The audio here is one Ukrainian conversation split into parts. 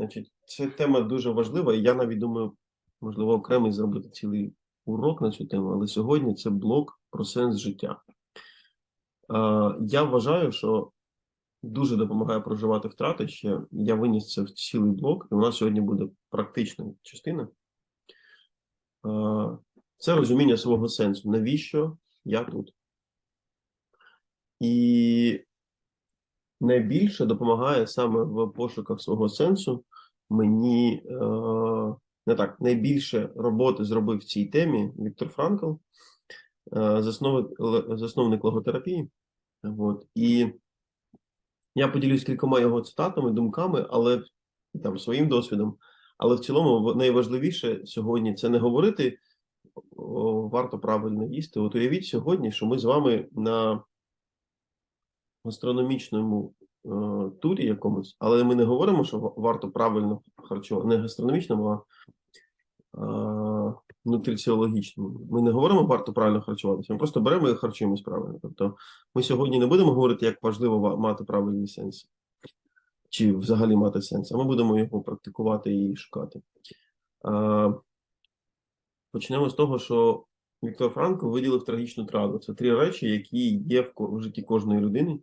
Значить, ця тема дуже важлива, і я навіть думаю, можливо, окремий зробити цілий урок на цю тему, але сьогодні це блок про сенс життя. Я вважаю, що дуже допомагає проживати втрати ще. Я виніс це в цілий блок, і у нас сьогодні буде практична частина. Це розуміння свого сенсу. Навіщо я тут? І найбільше допомагає саме в пошуках свого сенсу. Мені е, не так, найбільше роботи зробив в цій темі Віктор Франкл, е, засновник, засновник логотерапії. От. І я поділюсь кількома його цитатами, думками, але там своїм досвідом. Але в цілому найважливіше сьогодні це не говорити варто правильно їсти. От уявіть сьогодні, що ми з вами на гастрономічному е, турі якомусь, але ми не говоримо, що варто правильно харчувати, не гастрономічному, а е, нутриціологічному. Ми не говоримо варто правильно харчуватися, ми просто беремо і харчуємось правильно. Тобто ми сьогодні не будемо говорити, як важливо мати правильний сенс, чи взагалі мати сенс, а ми будемо його практикувати і шукати. Е, Почнемо з того, що Віктор Франкл виділив трагічну травму. Це три речі, які є в житті кожної людини,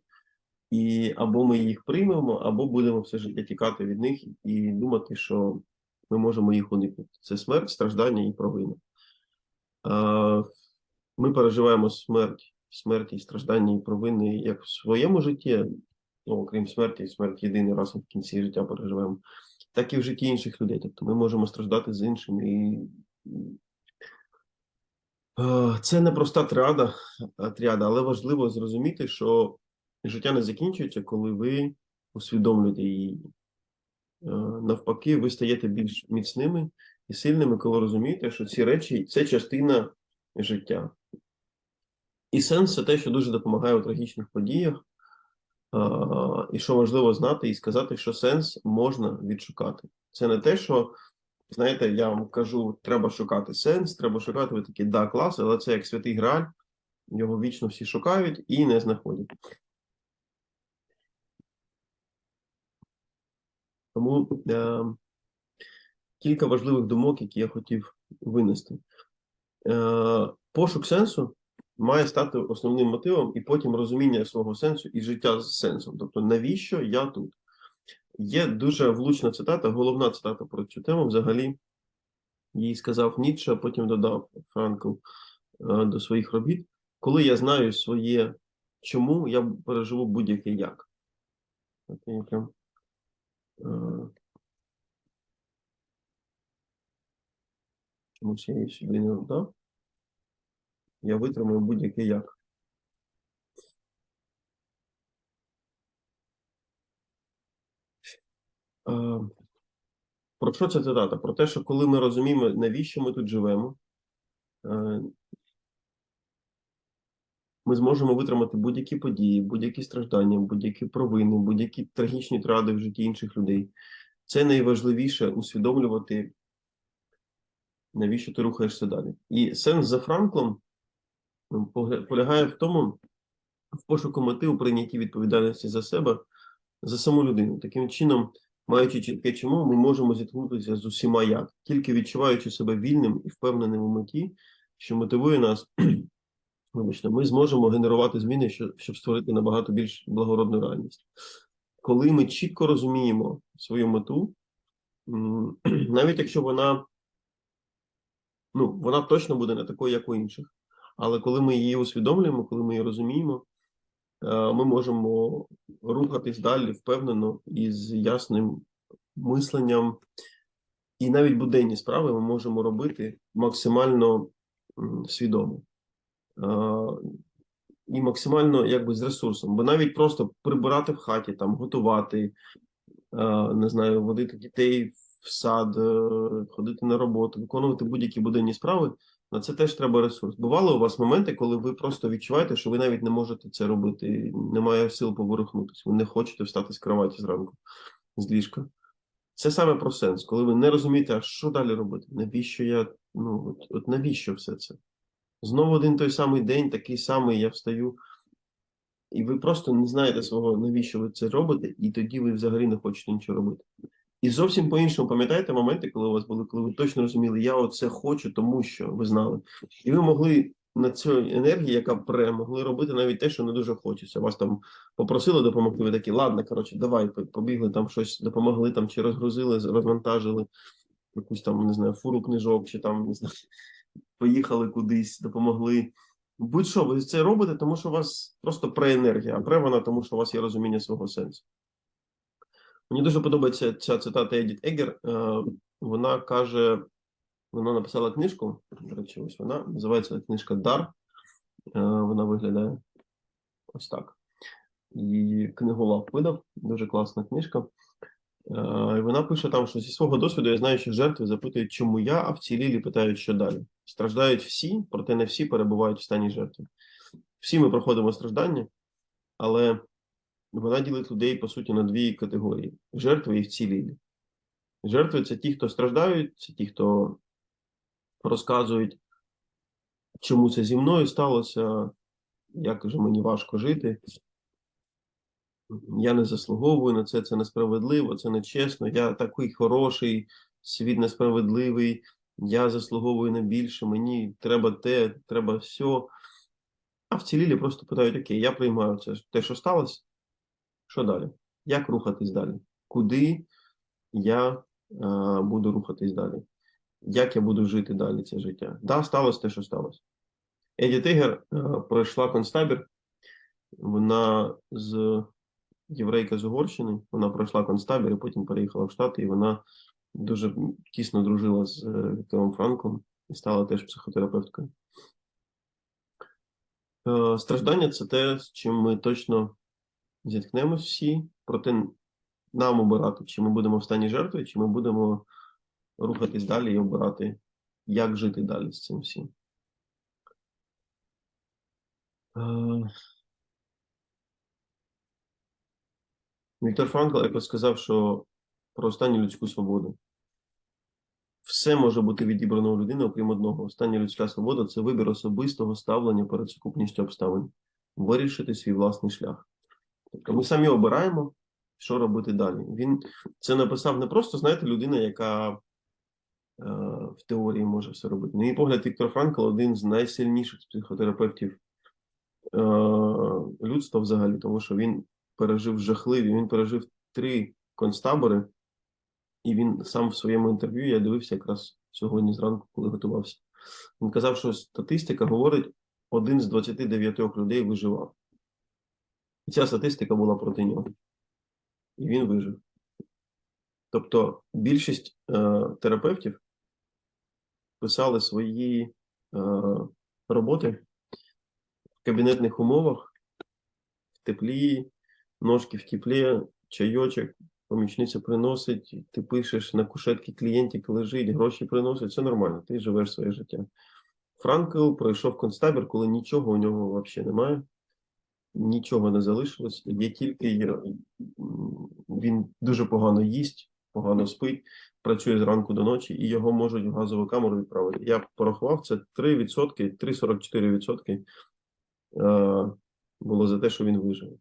і або ми їх приймемо, або будемо все життя тікати від них і думати, що ми можемо їх уникнути. Це смерть, страждання і провина. Ми переживаємо смерть, смерть і страждання і провини як в своєму житті, ну, окрім смерті, смерть єдиний раз в кінці життя переживаємо, так і в житті інших людей. Тобто ми можемо страждати з іншими. І... Це не проста тріада, тріада, але важливо зрозуміти, що життя не закінчується, коли ви усвідомлюєте її. Е, Навпаки, ви стаєте більш міцними і сильними, коли розумієте, що ці речі це частина життя. І сенс це те, що дуже допомагає у трагічних подіях. А, І що важливо знати і сказати, що сенс можна відшукати. Це не те, що, знаєте, я вам кажу, треба шукати сенс, треба шукати, ви такі, да, клас, але це як святий Грааль, його вічно всі шукають і не знаходять. Тому е, кілька важливих думок, які я хотів винести. Е, пошук сенсу має стати основним мотивом, і потім розуміння свого сенсу і життя з сенсом. Тобто, навіщо я тут? Є дуже влучна цитата, головна цитата про цю тему взагалі. Її сказав Ніцше, а потім додав Франкл е, до своїх робіт. Коли я знаю своє чому, я переживу будь-яке як. От я прям, е, Чомусь я витримаю будь-яке як. Е, Про що ця цитата? Про те, що коли ми розуміємо, навіщо ми тут живемо, е, ми зможемо витримати будь-які події, будь-які страждання, будь-які провини, будь-які трагічні тради в житті інших людей. Це найважливіше усвідомлювати, навіщо ти рухаєшся далі. І сенс за Франклом м, полягає в тому, в пошуку мети у прийнятті відповідальності за себе, за саму людину. Таким чином, маючи чітке чому, ми можемо зіткнутися з усіма як, тільки відчуваючи себе вільним і впевненим у меті, що мотивує нас, вибачте, ми зможемо генерувати зміни, що- щоб створити набагато більш благородну реальність. Коли ми чітко розуміємо свою мету, навіть якщо вона, ну, вона точно буде не такою, як у інших. Але коли ми її усвідомлюємо, коли ми її розуміємо, е, ми можемо рухатись далі впевнено і з ясним мисленням. І навіть буденні справи ми можемо робити максимально свідомо. Е, І максимально якби з ресурсом. Бо навіть просто прибирати в хаті, там, готувати, е, не знаю, водити дітей в сад, е, ходити на роботу, виконувати будь-які буденні справи, на це теж треба ресурс. Бували у вас моменти, коли ви просто відчуваєте, що ви навіть не можете це робити, немає сил поворухнутися, ви не хочете встати з кроваті зранку, з ліжка. Це саме про сенс, коли ви не розумієте, а що далі робити? Навіщо я, ну, от, от навіщо все це? Знову один той самий день, такий самий, я встаю, і ви просто не знаєте свого, навіщо ви це робите, і тоді ви взагалі не хочете нічого робити. І зовсім по-іншому, пам'ятаєте моменти, коли у вас були, коли ви точно розуміли, я оце хочу, тому що ви знали. І ви могли на цю енергію, яка пре, могли робити навіть те, що не дуже хочеться. Вас там попросили допомогти, ви такі, ладно, коротше, давай, побігли там щось, допомогли там, чи розгрузили, розвантажили якусь там, не знаю, фуру книжок, чи там, не знаю, поїхали кудись, допомогли. Будь-що, ви це робите, тому що у вас просто преенергія, а пре вона, тому що у вас є розуміння свого сенсу. Мені дуже подобається ця цитата Едіт Егер. Е, Вона каже, вона написала книжку. До речі, ось вона називається книжка Дар. Е, Вона виглядає ось так. І книголав видав. Дуже класна книжка. Е, І вона пише там, що зі свого досвіду я знаю, що жертви запитують, чому я, а вцілілі питають, що далі. Страждають всі, проте не всі перебувають в стані жертви. Всі ми проходимо страждання, але вона ділить людей, по суті, на дві категорії: жертви і вцілілі. Жертви це ті, хто страждають, це ті, хто розказують, чому це зі мною сталося, як же мені важко жити. Я не заслуговую на це, це несправедливо, це нечесно. Я такий хороший, світ несправедливий, я заслуговую на більше, мені треба те, треба все. А вцілілі просто питають: Окей, я приймаю це те, що сталося. Що далі? Як рухатись далі? Куди я е, буду рухатись далі? Як я буду жити далі це життя? Да, сталося те, що сталося. Еді Тигер е, пройшла концтабір. Вона з єврейка з Угорщини. Вона пройшла концтабір і потім переїхала в Штати, і вона дуже тісно дружила з е, Віктором Франком і стала теж психотерапевткою. Е, Страждання це те, з чим ми точно зіткнемось всі, проте нам обирати, чи ми будемо в стані жертви, чи ми будемо рухатись далі і обирати, як жити далі з цим всім. Е, Віктор Франкл якось сказав, що про останню людську свободу. Все може бути відібрано у людини, окрім одного. Остання людська свобода це вибір особистого ставлення перед сукупністю обставин, вирішити свій власний шлях. Тобто ми самі обираємо, що робити далі. Він це написав не просто, знаєте, людина, яка е, в теорії може все робити. На мій погляд, Віктор Франкл один з найсильніших психотерапевтів е, людства взагалі, тому що він пережив жахливі, він пережив три концтабори, і він сам в своєму інтерв'ю, я дивився якраз сьогодні зранку, коли готувався. Він казав, що статистика говорить, один з 29 людей виживав. І ця статистика була проти нього. І він вижив. Тобто більшість е, терапевтів писали свої е, роботи в кабінетних умовах, в теплі, ножки в теплі, чайочок, помічниця приносить, ти пишеш на кушетки клієнтик лежить, гроші приносить, все нормально, ти живеш своє життя. Франкл пройшов концтабір, коли нічого у нього взагалі немає, нічого не залишилось, є тільки він дуже погано їсть, погано спить, працює зранку до ночі, і його можуть в газову камеру відправити. Я порахував, це 3%, 3,44% е, було за те, що він вижив.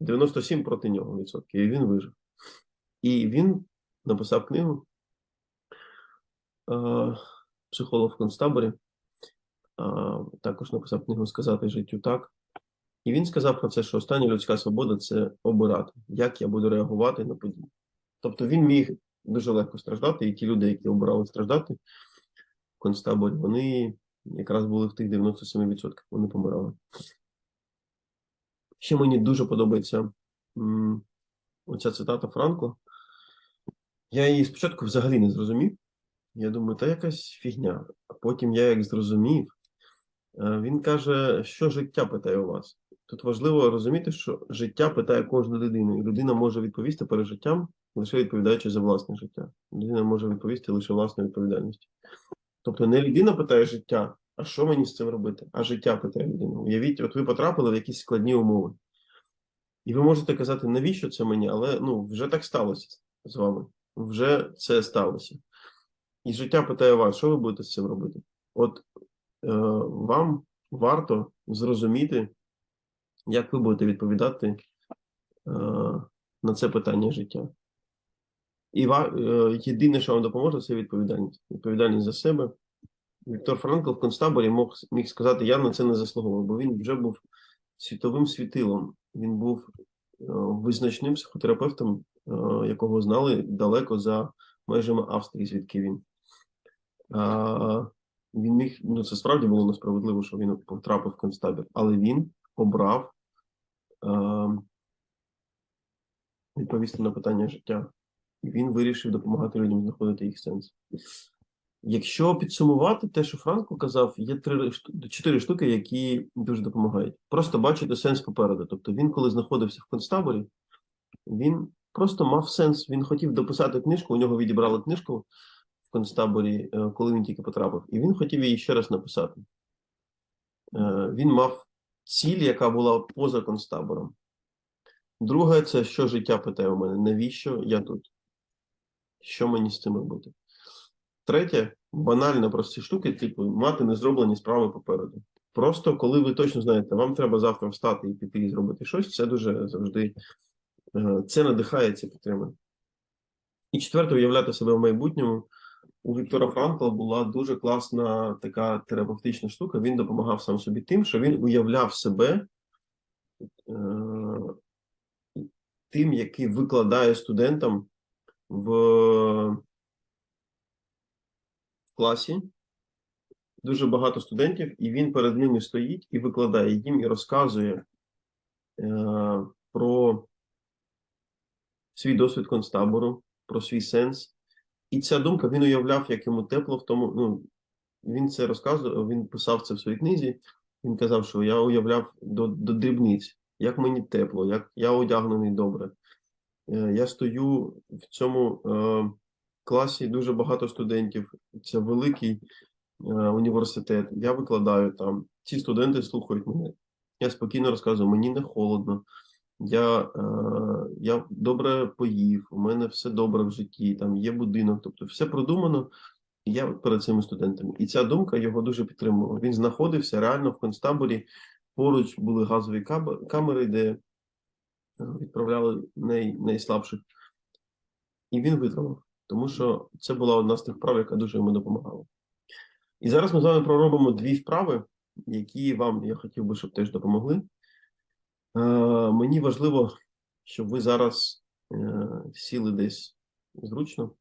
Тобто 97 проти нього відсотків, і він вижив. І він написав книгу психолог в концтаборі. Також написав книгу Сказати життю так. І він сказав про це, що остання людська свобода це обирати, як я буду реагувати на події. Тобто він міг дуже легко страждати, і ті люди, які обирали страждати в концтаборі, вони якраз були в тих 97%, вони помирали. Ще мені дуже подобається оця цитата Франко. Я її спочатку взагалі не зрозумів. Я думаю, та якась фігня. А потім я як зрозумів, е, він каже, що життя питає у вас. Тут важливо розуміти, що життя питає кожна людина, і людина може відповісти перед життям, лише відповідаючи за власне життя. Людина може відповісти лише власною відповідальністю. Тобто не людина питає життя, а що мені з цим робити? А життя питає людина. Уявіть, от ви потрапили в якісь складні умови. І ви можете казати, навіщо це мені, але ну, вже так сталося з вами. Вже це сталося. І життя питає вас, що ви будете з цим робити? От е, вам варто зрозуміти, як ви будете відповідати е, на це питання життя. І е, єдине, що вам допоможе, це відповідальність. Відповідальність за себе. Віктор Франкл в концтаборі мог, міг сказати, я на це не заслуговував, бо він вже був світовим світилом. Він був е, визначним психотерапевтом, е, якого знали далеко за межами Австрії, звідки він. А, він міг, ну це справді було несправедливо, що він потрапив в концтабір, але він обрав е, відповісти на питання життя. І він вирішив допомагати людям знаходити їх сенс. Якщо підсумувати те, що Франко казав, є три чотири штуки, які дуже допомагають. Просто бачити сенс попереду. Тобто він, коли знаходився в концтаборі, він просто мав сенс. Він хотів дописати книжку, у нього відібрали книжку в концтаборі, е, коли він тільки потрапив, і він хотів її ще раз написати. Е, Він мав ціль, яка була поза концтабором. Друге, це що життя питає у мене, навіщо я тут? Що мені з цим робити? Третє, банально прості штуки, типу мати незроблені справи попереду. Просто коли ви точно знаєте, вам треба завтра встати і піти і зробити щось, це дуже завжди е, це надихає, це підтримує. І четверте, уявляти себе в майбутньому. У Віктора Франкла була дуже класна така терапевтична штука. Він допомагав сам собі тим, що він уявляв себе е, тим, який викладає студентам в в класі дуже багато студентів, і він перед ними стоїть і викладає їм і розказує е, про свій досвід концтабору, про свій сенс. І ця думка він уявляв, як йому тепло в тому. Ну, він це розказував, він писав це в своїй книзі. Він казав, що я уявляв до, до дрібниць, як мені тепло, як я одягнений добре. Е, Я стою в цьому е, класі дуже багато студентів. Це великий е, університет. Я викладаю там. Ці студенти слухають мене. Я спокійно розказую, мені не холодно. Я, е, я добре поїв, у мене все добре в житті, там є будинок, тобто все продумано. Я перед цими студентами. І ця думка його дуже підтримувала. Він знаходився реально в концтаборі. Поруч були газові камери, де е, відправляли най, найслабших. І він витримав, тому що це була одна з тих вправ, яка дуже йому допомагала. І зараз ми з вами проробимо дві вправи, які вам я хотів би, щоб теж допомогли. Е, мені важливо, щоб ви зараз е, сіли десь зручно.